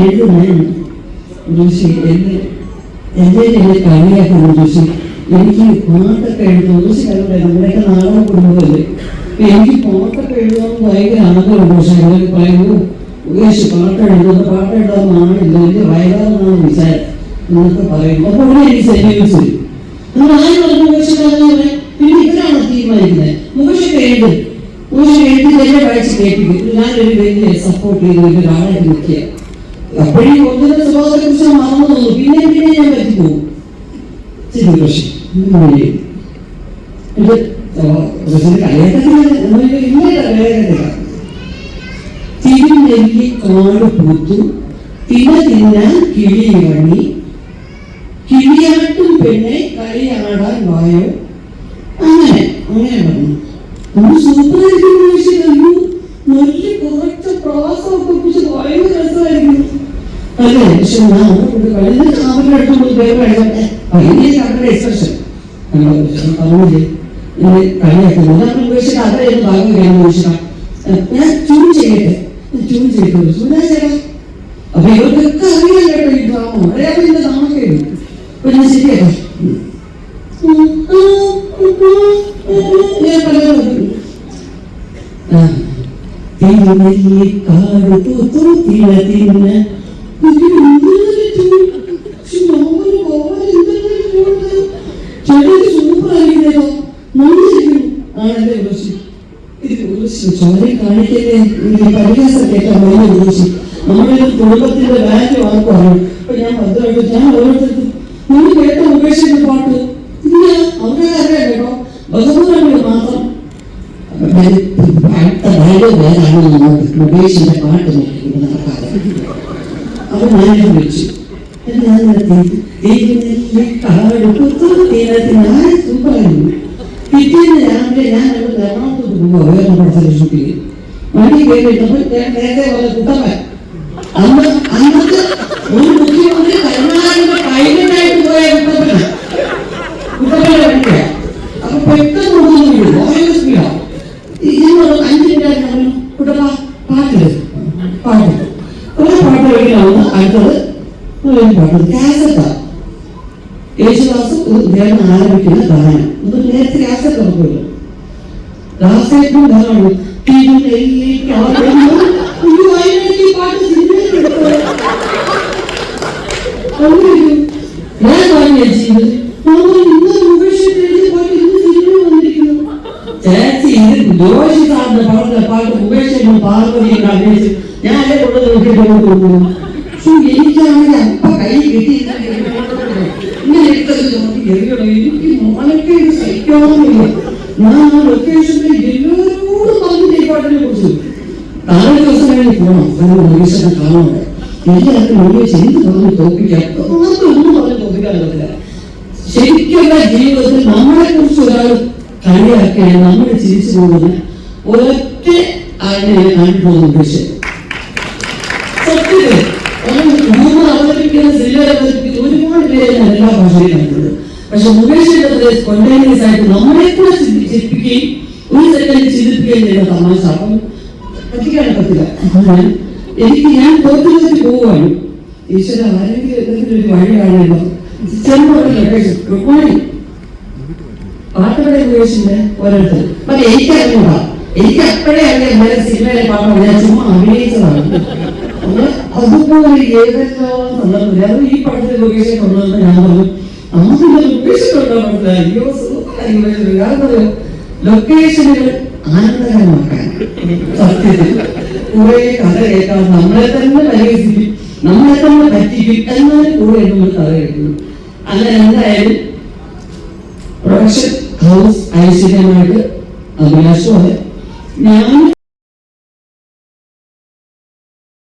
എഴുതുന്നതാണ് ഋഷി എന്നെ എന്നെ എന്നെ കളിയാക്കുന്നു ഋഷി എനിക്ക് പാട്ടൊക്കെ എഴുതുന്നു ഋഷി കണ്ടേ നമ്മുടെയൊക്കെ നാടക കുടുംബമല്ലേ എനിക്ക് പാട്ടൊക്കെ എഴുതാൻ ഭയങ്കര ആഗ്രഹമുണ്ട് പക്ഷെ അവർ പറയുന്നു ഉപേക്ഷ പാട്ട് എഴുതുന്നു പാട്ട് എഴുതാൻ നാണില്ല വലിയ വയലാണെന്നാണ് വിചാരം എന്നൊക്കെ പറയും അപ്പൊ ഇവിടെ എനിക്ക് സെന്റിമെന്റ്സ് വരും നമ്മൾ ആരും പറഞ്ഞു ഉപേക്ഷിക്കാതെ പിന്നെ ഇവരാണ് തീരുമാനിക്കുന്നത് മുഖേഷൊക്കെ ഞാനൊരു വലിയ സപ്പോർട്ട് ചെയ്ത് ഒരാളായിട്ട് നിൽക്കുക അപ്പോഴീ ഒന്നിന്റെ സ്വഭാവത്തെ കുറിച്ച് മറന്നു പിന്നെ പിന്നെ ഞാൻ പറ്റിപ്പോകും ശരി പക്ഷേ തിരുനെല്ലി കാട് പൂത്തു. തിന്ന തിന്നാൻ കിളി ഇറങ്ങി. കിളിയാട്ടും പെണ്ണെ കളിയാടാൻ വായോ? അങ്ങനെ അങ്ങനെ പറഞ്ഞു നമ്മൾ സൂപ്പർ നല്ല കുറച്ച് ഒപ്പിച്ച് ഭയങ്കര രസമായിരിക്കും അല്ലേ? പക്ഷെ ഞാൻ അങ്ങോട്ട് കഴിഞ്ഞ അവരുടെ അടുത്ത് പേര് കഴിയട്ടെ ഭയങ്കര അവരുടെ എക്സ്പ്രഷൻ പറഞ്ഞില്ലേ? ഇങ്ങനെ കളിയാക്കുന്നത് നമ്മൾ ഉപേക്ഷിച്ച അവരെ ഭാഗം കഴിഞ്ഞു ഉപേക്ഷിക്കാം. ഞാൻ ട്യൂൺ ചെയ്യട്ടെ? ട്യൂൺ ചെയ്തു ചൂടാ ചേട്ടാ അപ്പൊ ഇവർക്കൊക്കെ അറിയാൻ കേട്ടോ ഈ ഡ്രാമ അറിയാതെ ഇതിന്റെ നാമൊക്കെ അപ്പൊ ഞാൻ ശരിയാക്കാം. ഞാൻ പലതും തിരുനെല്ലിക്കാട് പൂത്തു തിന തിന്ന നമ്മുടെ കുടുംബത്തിന്റെ വാല്യൂ അറിയും അപ്പൊ ഞാൻ ഭദ്രമായിട്ട് ഞാൻ ഓരോരുത്തർക്കും നിങ്ങൾ കേട്ട ഉപേക്ഷിക്കുന്ന പാട്ട് ഇല്ല അവരുടെ അറിയാം കേട്ടോ ബഹുമാനങ്ങൾ മാത്രം അടുത്ത ഡയലോഗ് വേറാണ് നമുക്ക് മുകേഷിന്റെ പാട്ട് നോക്കി നടക്കാതെ அப்போ மயங்கி போயிடுச்சு పిచ్చింది అంటే నేను ధర్మంతో వేరే పడతారు చూపి మళ్ళీ వేరేటప్పుడు నేనే వాళ్ళ కుటుంబం అందరూ అందరికీ ముఖ్యమంత్రి അടുത്തത് ഒരു പാട്ട് കാസറ്റാ യേശുദാസ് ഇദ്ദേഹം ആരംഭിക്കുന്ന ഗാനം ഇത് നേരത്തെ കാസറ്റ് ഉറപ്പില്ല ദാസേറ്റും ഗാനമാണ് തിരുനെല്ലിക്കാടുന്നു ഒരു വയനാട്ടിൽ പാട്ട് സിനിമയിൽ എടുത്തത്. അങ്ങനെയൊരു ഞാൻ പറഞ്ഞു ചേച്ചി ഇന്ന് മുകേഷിന്റെ എഴുതിയ പാട്ട് ഇന്ന് സിനിമയിൽ വന്നിരിക്കുന്നു ചേച്ചി ഇത് ജോഷി സാറിന്റെ പാട്ടിലെ പാട്ട് മുകേഷിനും പാർവതിയും അഭിനയിച്ചു ഞാൻ അല്ലേ കൊണ്ട് നോക്കിയിട്ട് തോന്നുന്നു പക്ഷെ എനിക്കാണെങ്കിൽ അപ്പ കൈ കിട്ടി. ഇങ്ങനെ എടുത്തത് നോക്കി എറിയണം. എനിക്ക് മോനൊക്കെ ഇത് സഹിക്കാവുന്നില്ല. ഞാൻ ആ ലൊക്കേഷനിൽ എല്ലാവരോടും പറഞ്ഞു ഈ പാട്ടിനെ കുറിച്ച്. നാല് ദിവസം കഴിഞ്ഞ് പോകണം നമ്മൾ മുകേഷിനെ കാണാനുണ്ട് എല്ലാവർക്കും മുകേഷ് എന്ത് പറഞ്ഞു ഒന്നും പറഞ്ഞ് തോപ്പിക്കാൻ പറ്റില്ല ശരിക്കുള്ള ജീവിതത്തിൽ നമ്മളെ കുറിച്ച് നമ്മൾ ചിരിച്ചു പോകുന്ന ഒരൊറ്റ അനുഭവം പക്ഷേ സത്യത്തിൽ നമ്മൾ സിനിമ അവതരിപ്പിക്കുന്ന ഒരുപാട് പേരെ എല്ലാ ഭാഷയിലും പക്ഷെ മുകേഷിന്റെ കൊണ്ടേനിയസ് ആയിട്ട് നമ്മളെ കൂടെ ചിന്തി- ചിന്തിപ്പിക്കുകയും ഒരു സെക്കൻഡ് ചിന്തിപ്പിക്കുകയും ചെയ്യുന്ന തമാശ. അപ്പം പറ്റിക്കാൻ പറ്റില്ല. അപ്പൊ ഞാൻ എനിക്ക് ഞാൻ തോറ്റ് പോവുകയാണ് ഈശ്വര ആരെങ്കിലും എന്തെങ്കിലും ഒരു വഴി കാണുമല്ലോ ഗുഡ് മോർണിംഗ് പാട്ടുകളെ ഉപയോഗിച്ചിട്ട് ഓരോരുത്തർ പക്ഷെ എനിക്ക് അറിഞ്ഞൂടാ എനിക്ക് അപ്പോഴേ അറിയാം ഇന്നലെ സിനിമയിലെ പാട്ടാണ് ഞാൻ ചുമ്മാ അഭിനയിച്ചതാണ്. അതുപോലെ ഏതെല്ലോ സന്ദർഭത്തിൽ ഈ പടത്തിൽ ലൊക്കേഷൻ കൊണ്ടുവന്ന് ഞാൻ പറഞ്ഞു നമുക്കിന്റെ ലൊക്കേഷൻ സൂപ്പറായി ലൊക്കേഷൻ കാരണം ലൊക്കേഷനുകൾ ആനന്ദകരമാക്കാൻ. സത്യത്തിൽ കുറെ കഥ കേൾക്കാൻ നമ്മളെ തന്നെ പരിഹസിക്കും നമ്മളെ തന്നെ പറ്റിക്കും എന്നാലും കൂടെ നമ്മൾ കഥ കേൾക്കുന്നു. അങ്ങനെ എന്തായാലും പ്രൊഡക്ഷൻ ഹൗസ് ഐശ്വര്യമായിട്ട് അഭിലാഷവും ഞാൻ